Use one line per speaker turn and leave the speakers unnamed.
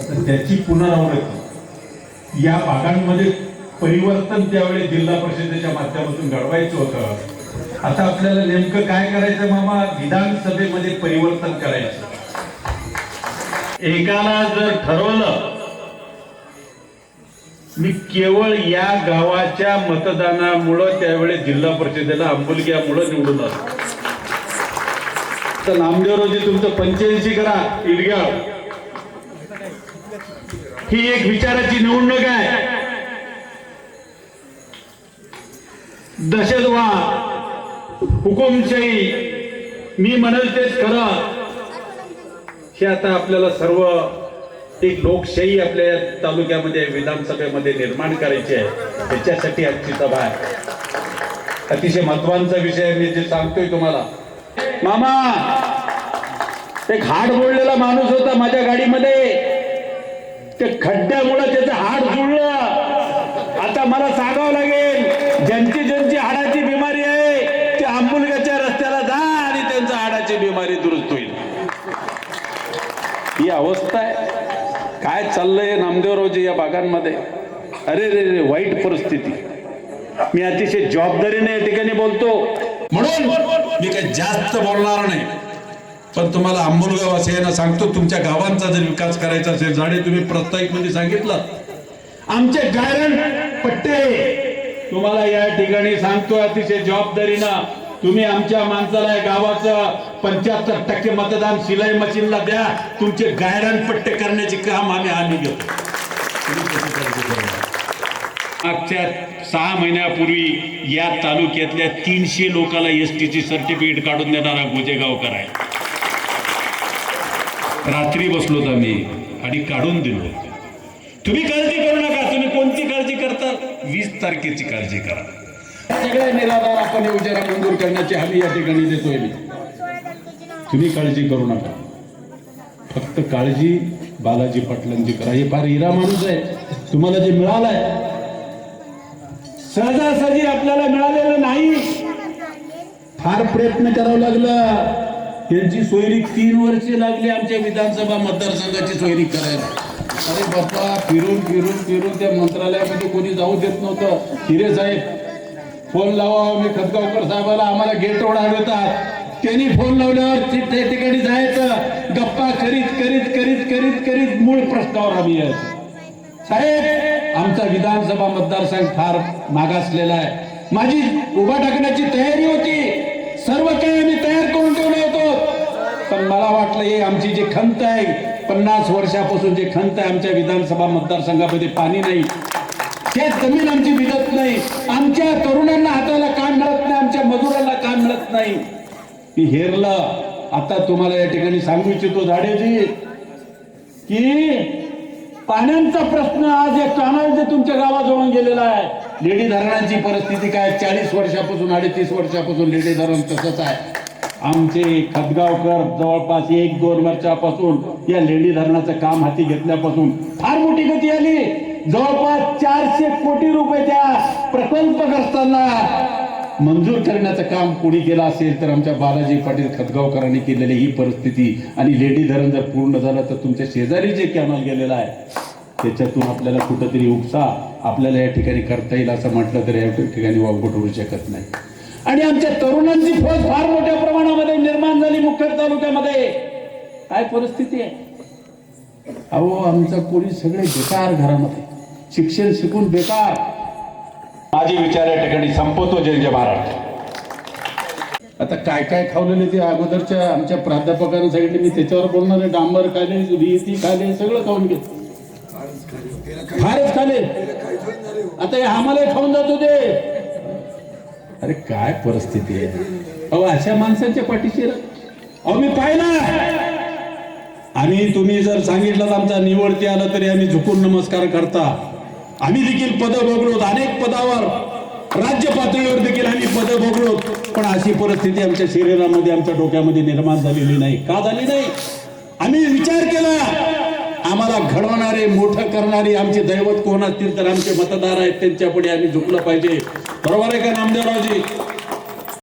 आता त्याची पुनरावृत्ती. या भागांमध्ये परिवर्तन त्यावेळी जिल्हा परिषदेच्या माध्यमातून घडवायचं होतं. आता आपल्याला नेमकं काय करायचं मामा? विधानसभेमध्ये परिवर्तन करायचं. एकाला जर ठरवलं मी केवळ या गावाच्या मतदानामुळं त्यावेळेस जिल्हा परिषदेला अंबुलग्यामुळं निवडून आलो. तर नामदेवरावजी तुमचं पंच्याऐंशी करा इडगाव. ही एक विचाराची निवडणूक आहे. दहशतवाद हुकुमशाही मी म्हणेल तेच खरं. हे आता आपल्याला सर्व एक लोकशाही आपल्या या तालुक्यामध्ये विधानसभेमध्ये निर्माण करायची आहे. त्याच्यासाठी आजची सभा आहे. अतिशय महत्त्वाचा विषय मी जे सांगतोय तुम्हाला. मामा एक हाड बोललेला माणूस होता माझ्या गाडीमध्ये. ते खड्ड्यामुळे त्याचं हाड जुळलं आता मला सांगावं लागेल ज्यांची ज्यांची हाडाची बिमारी आहे ते आंबुलगाच्या रस्त्याला जा आणि त्यांचा हाडाची बिमारी दुरुस्त होईल. ही अवस्था आहे. काय चाललंय नामदेवरावजी या भागांमध्ये अरे रे रे वाईट परिस्थिती. मी अतिशय जबाबदारीने या ठिकाणी बोलतो. म्हणून मी काही जास्त बोलणार नाही. पण तुम्हाला आंबोलगाव असे सांगतो तुमच्या गावांचा जर विकास करायचा असेल झाडे तुम्ही प्रस्ताविकमध्ये सांगितलं. आमचे गायरन पट्टे. तुम्हाला या ठिकाणी सांगतो अतिशय जबाबदारीनं तुम्ही आमच्या माणसाला गावाचं पंच्याहत्तर टक्के मतदान शिलाई मशीनला द्या तुमचे गायरन पट्टे करण्याचे काम आम्ही आम्ही घेतो तुम्ही मागच्या सहा महिन्यापूर्वी या तालुक्यातल्या तीनशे लोकांना एस टीची सर्टिफिकेट काढून देणारा गोजेगावकर आहे. रात्री बसलोत आम्ही. आणि काढून दिलो. तुम्ही काळजी करू नका. तुम्ही कोणती काळजी करता? वीस तारखेची काळजी करा. सगळ्या निराधार आपण योजना मंजूर करण्याची हमी या ठिकाणी देतोय मी. तुम्ही काळजी करू नका. फक्त काळजी बालाजी पाटलांची करा. हे फार हिरा माणूस आहे. तुम्हाला जे मिळालंय सहजासहजी आपल्याला मिळालेलं नाही. फार प्रयत्न करावं लागला. त्यांची सोयरी तीन वर्षे लागली आमच्या विधानसभा मतदारसंघाची सोयरी करायला. अरे बाप्पा फिरून फिरून फिरून त्या मंत्रालयामध्ये कोणी जाऊ देत नव्हतं. हिरे साहेब फोन लावा मी खतगावकर साहेबाला आम्हाला गेट ओढा देतात. त्यांनी फोन लावल्यावर त्या ठिकाणी जायचं. गप्पा करीत करीत करीत करीत करीत मूळ प्रश्नावर आम्ही यायचो साहेब आमचा विधानसभा मतदारसंघ फार मागासलेला आहे. माझी उभा टाकण्याची तयारी होती. सर्व काही आम्ही तयार करून ठेवलं होतो पण मला वाटलं हे आमची जी खंत आहे पन्नास वर्षापासून जे खंत आहे आमच्या विधानसभा मतदारसंघामध्ये पाणी नाही. ते जमीन आमची भिजत नाही. आमच्या तरुणांना हाताला काम मिळत नाही आमच्या मजुरांना काम मिळत नाही. मी हेरलं. आता तुम्हाला या ठिकाणी सांगू इच्छितो झाडेजी की पाण्याचा प्रश्न आज या कानाल जे तुमच्या गावाजवळून गेलेला आहे. लेडी धरणांची परिस्थिती काय? चाळीस वर्षापासून अडतीस वर्षापासून लेडी धरण तसंच आहे. आमचे खतगावकर जवळपास एक दोन वर्षापासून या लेडी धरणाचं काम हाती घेतल्यापासून फार मोठी गती आली. जवळपास चारशे कोटी रुपये त्या प्रकल्पग्रस्तांना मंजूर करण्याचं काम कोणी केलं असेल तर आमच्या बालाजी पाटील खतगावकरांनी केलेली ही परिस्थिती आणि लेडी धरण जर पूर्ण झालं तर तुमच्या शेजारी जे कॅनल गेलेला आहे त्याच्यातून आपल्याला कुठंतरी उपसा आपल्याला या ठिकाणी करता येईल असं म्हटलं तर या ठिकाणी वावगट होऊ शकत नाही. आणि आमच्या तरुणांची फौज फार मोठ्या प्रमाणामध्ये निर्माण झाली मुखेड तालुक्यामध्ये. काय परिस्थिती आहे? अहो आमचा कोणी सगळे बेकार घरामध्ये. शिक्षण शिकून बेकार. माझे विचार या ठिकाणी संपवतो जय जय महाराज आता काय काय खावलेले ते अगोदरच्या आमच्या प्राध्यापकांनी सांगितले मी त्याच्यावर बोलणार आहे. डांबर खाले रीती खाले सगळं खाऊन घेतो फारच खाले. आता हे आम्हाला खाऊन जातो ते. अरे काय परिस्थिती आहे? अहो अशा माणसांच्या पाठीशी अहो मी पाहिला. आणि तुम्ही जर सांगितलं आमचा निवडती आला तरी आम्ही झुकून नमस्कार करता. आम्ही देखील पद भोगलोत अनेक पदावर. राज्य पातळीवर देखील आम्ही पद भोगलोत. पण अशी परिस्थिती आमच्या शरीरामध्ये आमच्या डोक्यामध्ये निर्माण झालेली नाही. का झाली नाही? आम्ही विचार केला आम्हाला घडवणारे मोठं करणारे आमचे दैवत कोण असतील तर आमचे मतदार आहेत त्यांच्या पुढे आम्ही झुकलं पाहिजे. बरोबर आहे का नामदेवरावजी?